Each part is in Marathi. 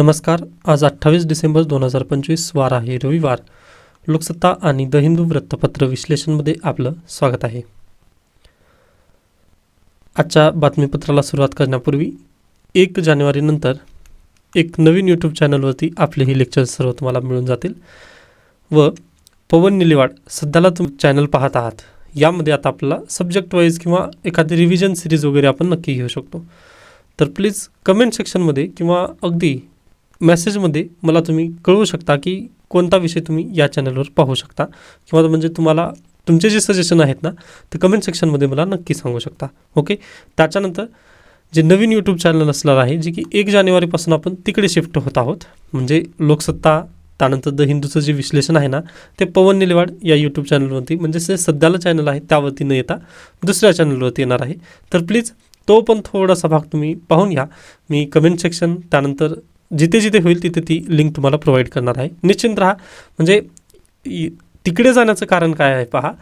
नमस्कार आज अठ्ठावीस डिसेंबर दोन हजार पंचवीस वार आहे रविवार. लोकसत्ता आणि द हिंदू वृत्तपत्र विश्लेषणमध्ये आपलं स्वागत आहे. आजच्या बातमीपत्राला सुरुवात करण्यापूर्वी एक जानेवारीनंतर एक नवीन यूट्यूब चॅनलवरती आपले ही लेक्चर सर्व तुम्हाला मिळून जातील. व पवन निलेवाड सध्याला तुम्ही चॅनल पाहत आहात. यामध्ये आता आपल्याला सब्जेक्ट वाईज किंवा एखादी रिव्हिजन सिरीज वगैरे आपण नक्की घेऊ शकतो. तर प्लीज कमेंट सेक्शनमध्ये किंवा अगदी मेसेजमध्ये मला तुम्ही कळवू शकता की कोणता विषय तुम्ही या चॅनलवर पाहू शकता. किंवा म्हणजे तुम्हाला तुमचे जे सजेशन आहेत ना ते कमेंट सेक्शनमध्ये मला नक्की सांगू शकता. ओके त्याच्यानंतर जे नवीन यूट्यूब चॅनल असणार आहे जे की एक जानेवारीपासून आपण तिकडे शिफ्ट होत आहोत म्हणजे लोकसत्ता त्यानंतर द हिंदूचं जे विश्लेषण आहे ना ते पवन निलेवाड या यूट्यूब चॅनलवरती म्हणजे जे सध्याला चॅनल आहे त्यावरती न येता दुसऱ्या चॅनलवरती येणार आहे. तर प्लीज तो पण थोडासा भाग तुम्ही पाहून घ्या. मी कमेंट सेक्शन त्यानंतर जिथे जिथे होईल तिथे ती लिंक तुम्हाला प्रोव्हाइड करणार आहे. निश्चिंत राहा. म्हणजे तिकडे जाण्याचं कारण काय आहे पहा.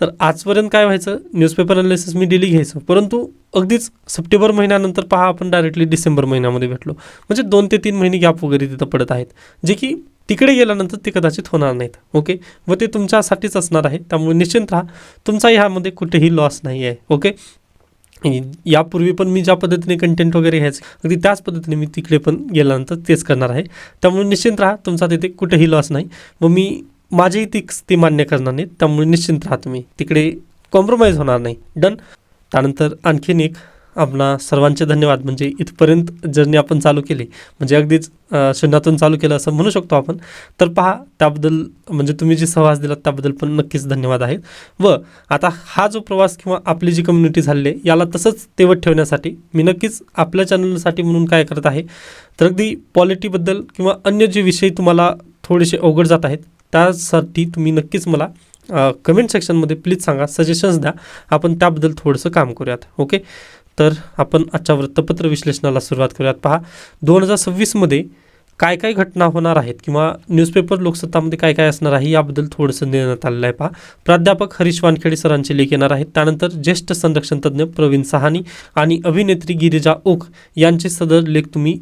तर आजपर्यंत काय व्हायचं? न्यूजपेपर अनालिसिस मी डेली घ्यायचो. परंतु अगदीच सप्टेंबर महिन्यानंतर पहा आपण डायरेक्टली डिसेंबर महिन्यामध्ये भेटलो. म्हणजे दोन ते तीन महिने गॅप वगैरे तिथं पडत आहेत. जे की तिकडे गेल्यानंतर ते कदाचित होणार नाहीत. ओके? व ते तुमच्यासाठीच असणार आहे. त्यामुळे निश्चिंत राहा. तुमचा ह्यामध्ये कुठेही लॉस नाही आहे ओके? यापूर्वी पण मी ज्या पद्धतीने कंटेंट वगैरे घ्यायचं अगदी त्याच पद्धतीने मी तिकडे पण गेल्यानंतर तेच करणार आहे. त्यामुळे निश्चिंत राहा तुमचा तिथे कुठेही लॉस नाही. व मी माझेही ती ते मान्य करणार नाही त्यामुळे निश्चिंत राहा तुम्ही. तिकडे कॉम्प्रोमाइज होणार नाही. डन त्यानंतर आणखीन एक आपणा सर्वांचे धन्यवाद. म्हणजे इथपर्यंत जर्नी आपण चालू केली. म्हणजे अगदीच शून्यातून चालू केलं असं म्हणू शकतो आपण. तर पहा त्याबद्दल म्हणजे तुम्ही जी सहवास दिलात त्याबद्दल पण नक्कीच धन्यवाद आहेत. व आता हा जो प्रवास किंवा आपली जी कम्युनिटी झालेली आहे याला तसंच तेवत ठेवण्यासाठी मी नक्कीच आपल्या चॅनलसाठी म्हणून काय करत आहे तर अगदी पॉलिटीबद्दल किंवा अन्य जे विषय तुम्हाला थोडेसे अवघड जात आहेत त्यासाठी तुम्ही नक्कीच मला कमेंट सेक्शनमध्ये प्लीज सांगा सजेशन्स द्या. आपण त्याबद्दल थोडंसं काम करूयात. ओके तर आपण आजच्या वृत्तपत्र विश्लेषणाला सुरुवात करूयात. पहा दोन हजार सव्वीसमध्ये काय काय घटना होणार आहेत किंवा न्यूजपेपर लोकसत्तामध्ये काय काय असणार आहे याबद्दल थोडंसं देण्यात आलेलं आहे. पहा प्राध्यापक हरीश वानखेडे सरांचे लेख येणार आहेत. त्यानंतर ज्येष्ठ संरक्षण तज्ज्ञ प्रवीण सहानी आणि अभिनेत्री गिरिजा ओक यांचे सदर लेख तुम्ही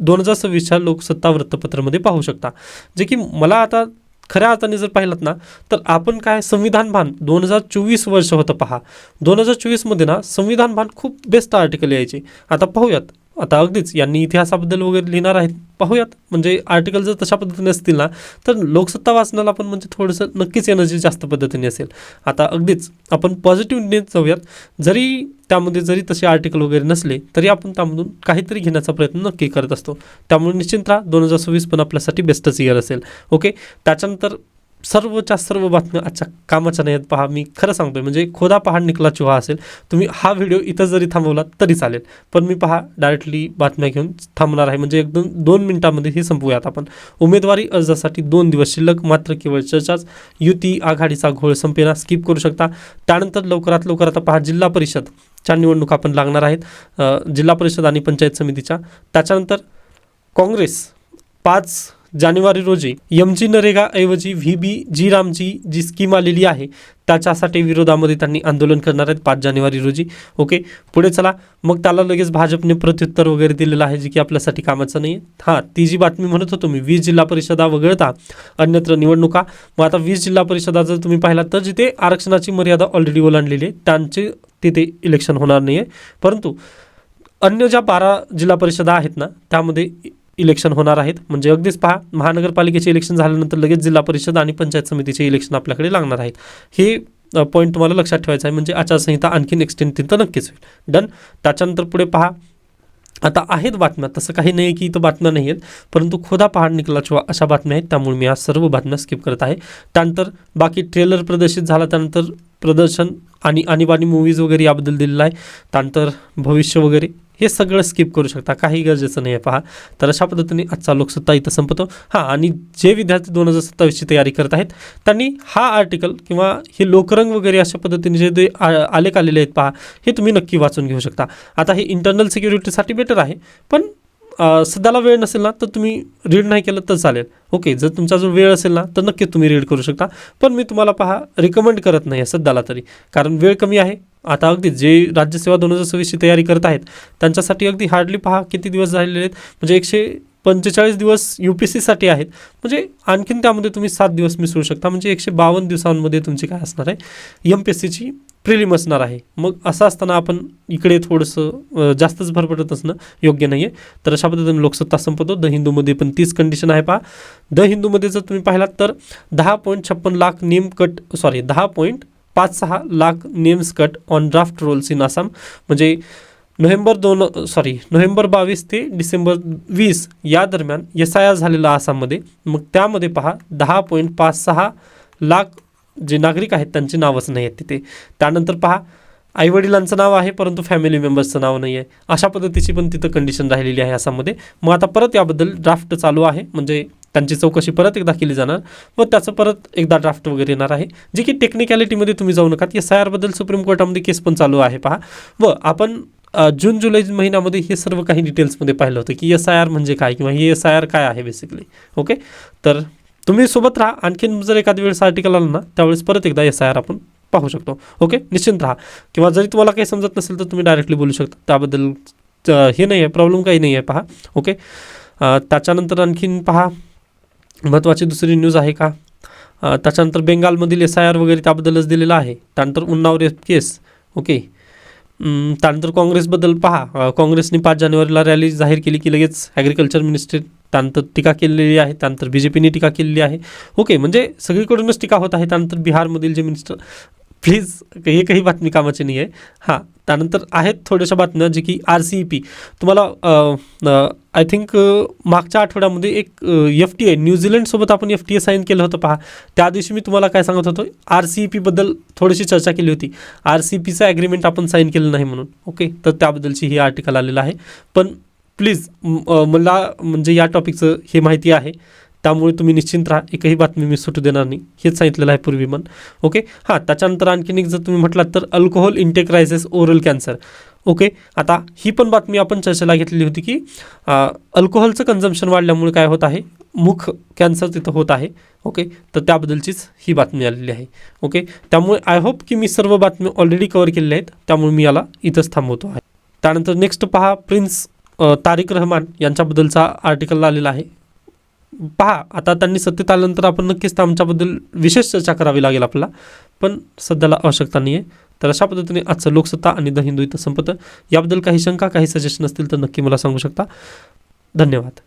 दोन हजार सव्वीसच्या लोकसत्ता वृत्तपत्रामध्ये पाहू शकता. जे की मला आता खऱ्या अर्थाने जर पाहिलं ना तर आपण काय संविधान भान दोन हजार चोवीस वर्ष होतं पहा. दोन हजार चोवीसमध्ये ना संविधान भान खूप बेस्ट आर्टिकल यायचे. आता पाहूयात. आता अगदीच यांनी इतिहासाबद्दल वगैरे लिहिणार आहेत. पाहूयात. म्हणजे आर्टिकल जर तशा पद्धतीने असतील ना तर लोकसत्ता वाचनाला पण म्हणजे थोडंसं नक्कीच एनर्जी जास्त पद्धतीने असेल. आता अगदीच आपण पॉझिटिव्हने जाऊयात. जरी त्यामध्ये जरी तसे आर्टिकल वगैरे नसले तरी आपण त्यामधून काहीतरी घेण्याचा प्रयत्न नक्की करत असतो. त्यामुळे निश्चिंत राहा. दोन हजार सव्वीस पण आपल्यासाठी बेस्टच इयर असेल. ओके त्याच्यानंतर सर्वच्या सर्व बातम्या आजच्या कामाच्या नाहीत पहा. मी खरं सांगतोय म्हणजे खोदा पहाड निकला चुहा असेल तुम्ही हा व्हिडिओ इथं जरी थांबवला तरी चालेल. पण मी पहा डायरेक्टली बातम्या घेऊन थांबणार आहे. म्हणजे एकदम दोन मिनिटांमध्ये हे संपवूयात आपण. उमेदवारी अर्जासाठी दोन दिवस शिल्लक मात्र केवळ चर्चाच. युती आघाडीचा घोळ संपेना स्किप करू शकता. त्यानंतर लवकरात लवकर आता पहा जिल्हा परिषद च्या निवडणुका पण लागणार आहेत. जिल्हा परिषद आणि पंचायत समितीच्या. त्याच्यानंतर काँग्रेस पाच जानेवारी रोजी M G नरेगाऐवजी V B G RAM G G scheme आलेली आहे त्याच्यासाठी विरोधामध्ये त्यांनी आंदोलन करणार आहेत पाच जानेवारी रोजी. ओके पुढे चला. मग त्याला लगेच भाजपने प्रत्युत्तर वगैरे दिलेलं आहे जे की आपल्यासाठी कामाचं नाही हां ती जी बातमी म्हणत होतो मी वीस जिल्हा परिषदा वगळता अन्यत्र निवडणुका. मग आता वीस जिल्हा परिषदा जर तुम्ही पाहिला तर जिथे आरक्षणाची मर्यादा ऑलरेडी ओलांडलेली आहे त्यांचे तिथे इलेक्शन होणार नाही आहे परंतु अन्य ज्या बारा जिल्हा परिषदा आहेत ना त्यामध्ये इलेक्शन होणार आहेत. म्हणजे अगदीच पहा महानगरपालिकेचे इलेक्शन झाल्यानंतर लगेच जिल्हा परिषद आणि पंचायत समितीचे इलेक्शन आपल्याकडे लागणार आहेत. हे पॉईंट तुम्हाला लक्षात ठेवायचं आहे. म्हणजे आचारसंहिता आणखीन एक्सटेंड तिथं नक्कीच होईल. डन त्याच्यानंतर पुढे पहा. आता आहेत बातम्या. तसं काही नाही की इथं बातम्या नाही आहेत. परंतु खोदा पहाड निकला किंवा अशा बातम्या आहेत. त्यामुळे मी आज सर्व बातम्या स्किप करत आहे. त्यानंतर बाकी ट्रेलर प्रदर्शित झाला. त्यानंतर प्रदर्शन आणि आणीबाणी मूवीज वगैरे याबद्दल दिलेलं आहे. त्यानंतर भविष्य वगैरे. हे सगळं स्किप करू शकता. काही गरजेचं नाही आहे पहा. तर अशा पद्धतीने आजचा लोकसत्ता इथं संपतो. हां आणि जे विद्यार्थी दोन हजार सत्तावीसची तयारी करत आहेत त्यांनी हा आर्टिकल किंवा हे लोकरंग वगैरे अशा पद्धतीने जे ते आ- आलेख आलेले आहेत पहा हे तुम्ही नक्की वाचून घेऊ शकता. आता हे इंटरनल सिक्युरिटीसाठी बेटर आहे पण सध्याला वेळ नसेल ना तर तुम्ही रीड नाही केलं तर चालेल. ओके जर तुमचा जो वेळ असेल ना तर नक्की तुम्ही रीड करू शकता. पण मी तुम्हाला पहा रिकमेंड करत नाही आहे सध्याला तरी. कारण वेळ कमी आहे. आता अगदी जे राज्यसेवा दोन हजार सव्वीसची तयारी करत आहेत त्यांच्यासाठी अगदी हार्डली पहा किती दिवस झालेले आहेत. म्हणजे एकशे पंचेचाळीस दिवस यू पी सीसाठी आहेत. म्हणजे आणखीन त्यामध्ये तुम्ही सात दिवस मिसळू शकता. म्हणजे एकशे बावन्न दिवसांमध्ये तुमची काय असणार आहे? एम पी एस सीची प्रिलिम असणार आहे. मग असं असताना आपण इकडे थोडंसं जास्तच भर पडत असणं योग्य नाही आहे तर अशा पद्धतीने लोकसत्ता संपतो. द हिंदूमध्ये पण तीच कंडिशन आहे पहा. द हिंदूमध्ये जर तुम्ही पाहिलात तर दहा पॉईंट छप्पन लाख नेम कट सॉरी दहा पॉईंट पाच सहा lakh names cut on draft rolls in Assam म्हणजे नोव्हेंबर दोन सॉरी नोव्हेंबर बावीस ते डिसेंबर वीस या दरम्यान एस आय आर झालेला आसाममध्ये. मग त्यामध्ये पहा दहा पॉईंट पाच सहा लाख जे नागरिक आहेत त्यांची नावच नाही आहेत तिथे. त्यानंतर पहा आईवडिलांचं नाव आहे परंतु फॅमिली मेंबर्सचं नाव नाही आहे अशा पद्धतीची पण तिथं कंडिशन राहिलेली आहे आसाममध्ये. मग आता परत याबद्दल ड्राफ्ट चालू आहे म्हणजे त्यांची चौकशी परत एकदा केली जाणार व त्याचं परत एकदा ड्राफ्ट वगैरे येणार आहे. जे की टेक्निकॅलिटीमध्ये तुम्ही जाऊ नका एस आय आरबद्दल सुप्रीम कोर्टामध्ये केस पण चालू आहे पहा. व आपण जून जुलै महिन्यामध्ये हे सर्व काही डिटेल्समध्ये पाहिलं होतं की एस आय आर म्हणजे काय किंवा ही एस आय आर काय आहे बेसिकली ओके तर तुम्ही सोबत राहा. आणखीन जर एखाद्या वेळेस आर्टिकल आलं ना त्यावेळेस परत एकदा एस आय आर आपण पाहू शकतो ओके निश्चिंत राहा. किंवा जरी तुम्हाला काही समजत नसेल तर तुम्ही डायरेक्टली बोलू शकता. त्याबद्दल हे नाही आहे प्रॉब्लेम काही नाही आहे पहा ओके त्याच्यानंतर आणखीन पहा महत्त्वाची दुसरी न्यूज आहे का? त्याच्यानंतर बेंगालमधील एस आय आर वगैरे त्याबद्दलच दिलेलं आहे. त्यानंतर उन्नाव रेप केस ओके त्यानंतर काँग्रेसबद्दल पहा. काँग्रेसने पाच जानेवारीला रॅली जाहीर केली की लगेच ॲग्रिकल्चर मिनिस्ट्री त्यानंतर टीका केलेली आहे त्यानंतर बी जे पीने टीका केलेली आहे. ओके म्हणजे सगळीकडूनच टीका होत आहे त्यानंतर बिहारमधील जे मिनिस्टर प्लीज हे काही बातमी कामाची नाही आहे हां त्यानंतर आहेत थोड्याशा बातम्या जे की आर सी ई पी तुम्हाला आय थिंक मागच्या आठवड्यामध्ये एक एफ टी आय न्यूझीलंडसोबत आपण एफ टी ए साईन केलं होतं पहा. त्या दिवशी मी तुम्हाला काय सांगत होतो आर सी ई पीबद्दल थोडीशी चर्चा केली होती. आर सी पीचं ॲग्रीमेंट आपण साईन केलं नाही म्हणून ओके? तर त्याबद्दलची ही आर्टिकल आलेलं आहे. पण प्लीज मला म्हणजे या टॉपिकचं हे माहिती आहे. त्यामुळे तुम्ही निश्चिंत राहा. एकही बातमी मी सुटू देणार नाही. हेच सांगितलेलं आहे पूर्वी मन. ओके हां त्याच्यानंतर आणखीन एक जर तुम्ही म्हटलात तर alcohol intake raises oral cancer okay आता ही पण बातमी आपण चर्चेला घेतलेली होती की अल्कोहोलचं कन्झम्पशन वाढल्यामुळे काय होत आहे? मुख कॅन्सर तिथं होत आहे. ओके तर त्याबद्दलचीच ही बातमी आलेली आहे. ओके त्यामुळे आय होप की मी सर्व बातमी ऑलरेडी कवर केलेल्या आहेत. त्यामुळे मी याला इथंच थांबवतो आहे. त्यानंतर नेक्स्ट पहा प्रिन्स तारिक रहमान यांच्याबद्दलचा आर्टिकल आलेला आहे. पहा आता त्यांनी सत्तेत आल्यानंतर आपण नक्कीच आमच्याबद्दल विशेष चर्चा करावी लागेल आपल्याला. पण सध्याला आवश्यकता नाही आहे तर अशा पद्धतीने आजचं लोकसत्ता आणि द हिंदू इथं संपतं. याबद्दल काही शंका काही सजेशन असतील तर नक्की मला सांगू शकता. धन्यवाद.